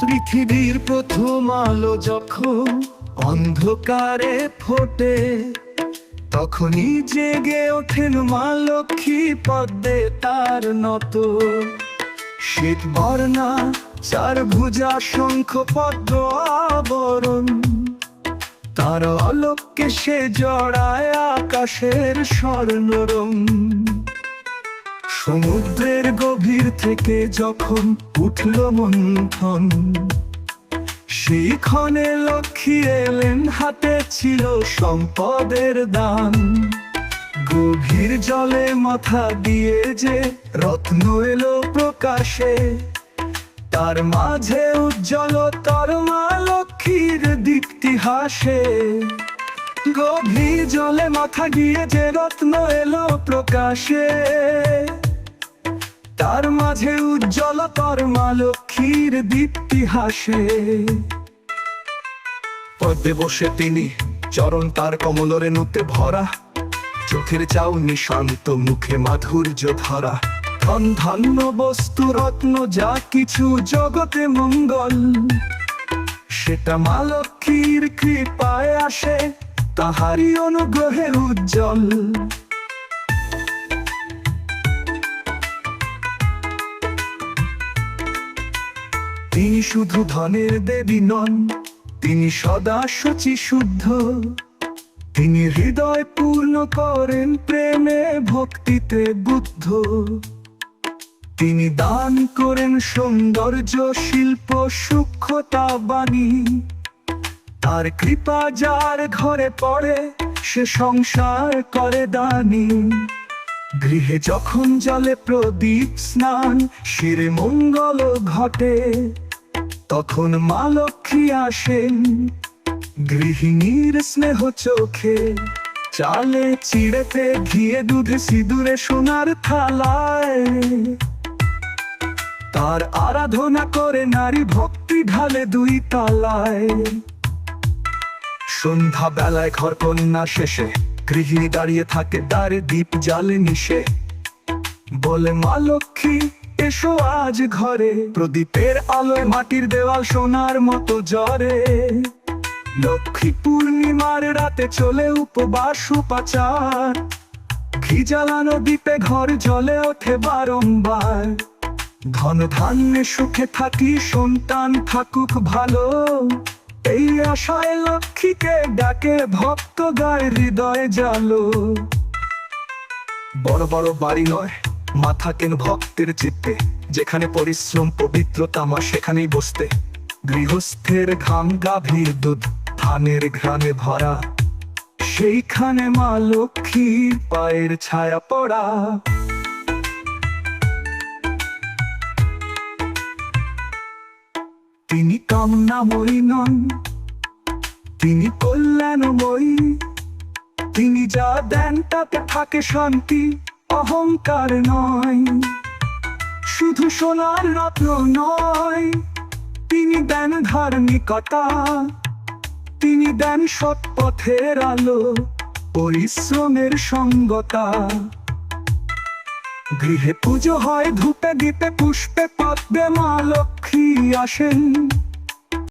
পৃথিবীর প্রথম আলো যখন অন্ধকারে ফোটে, তখনই জেগে ওঠেন মা লক্ষ্মী পদ্মে তার নত। শীত বর্ণা, চার ভুজা, শঙ্খ পদ্ম আবরণ। তার আলোককে সে জড়ায় আকাশের স্বর্ণরং। সমুদ্রের গভীর থেকে যখন উঠল মন্থন, সেই ক্ষণে লক্ষ্মী এলেন, হাতে ছিল সম্পদের দান। গভীর জলে মাথা দিয়ে যে রত্ন এলো প্রকাশে, তার মাঝে উজ্জ্বল তার মা লক্ষ্মীর দীপ্তি হাসে। গভীর জলে মাথা গিয়ে যে রত্ন এলো প্রকাশে তার মাঝে উজ্জ্বল তার মা লক্ষ্মীর দীপ্তি হাসে। পদ্মে বসে তিনি চরণ তার কমলরে নুতে ভরা। চোখের চাউনি শান্ত মুখে মাধুর্য ধরা। ধন ধন্য বস্তু রত্ন, যা কিছু জগতে মঙ্গল। সেটা মা লক্ষ্মীর কৃপায় আসে, তাহারই অনুগ্রহের উজ্জ্বল। তিনি শুধু ধনের দেবী নন, তিনি সদা সচি শুদ্ধ। তিনি হৃদয় পূর্ণ করেন, প্রেমে ভক্তিতে বুদ্ধ। তিনি দান করেন সৌন্দর্য, শিল্প, সূক্ষ্মতা, বাণী। তার কৃপা যার ঘরে পড়ে, সে সংসার করে দানি। গৃহে যখন জলে প্রদীপ স্নান, শিরে মঙ্গল ঘটে। তখন মা লক্ষ্মী আসেন। গৃহিণীর স্নেহ চোখে। চালে চিড়েতে ঘিয়ে দুধে সিঁদুরে সোনার থালায়। তার আরাধনা করে নারী ভক্তি ঢালে দুই তালায়। সন্ধ্যা বেলায় ঘর কন্যা শেষে, গৃহিণী দাঁড়িয়ে থাকে দ্বারে দ্বীপ জালে নিশে। বলে মা লক্ষ্মী এসো আজ ঘরে। প্রদীপের আলোয় মাটির দেওয়াল সোনার মতো জরে লক্ষ্মী পূর্ণিমার রাতে চলে উপবাস উপাচার ঘি জ্বালানো দ্বীপে ঘর জলে ওঠে বারম্বার ধন ধান্যে সুখে থাকি, সন্তান থাকুক ভালো। এই আশায় লক্ষ্মীকে ডাকে ভক্ত গায় হৃদয় জালো বড় বড় বাড়ি নয় মাথা কেন ভক্তের চিত্তে? যেখানে পরিশ্রম, পবিত্রতা, মা সেখানেই বসতে। গৃহস্থের ঘাম গাভীর দুধ, ধানের ঘ্রাণে ভরা। সেইখানে মা লক্ষ্মীর পায়ের ছায়া পড়া। তিনি কামনাময়ী নন, তিনি কল্যাণময়ী। তিনি যা দেন তাতে থাকে শান্তি। অহংকার নয়, শুধু সোনার রত্ন নয়। তিনি দেন ধার্মিকতা, তিনি দেন সৎ পথের আলো, পরিশ্রমের সঙ্গতা। গৃহে পুজো হয় ধূপে দীপে পুষ্পে, পদ্মে মা লক্ষ্মী আসেন।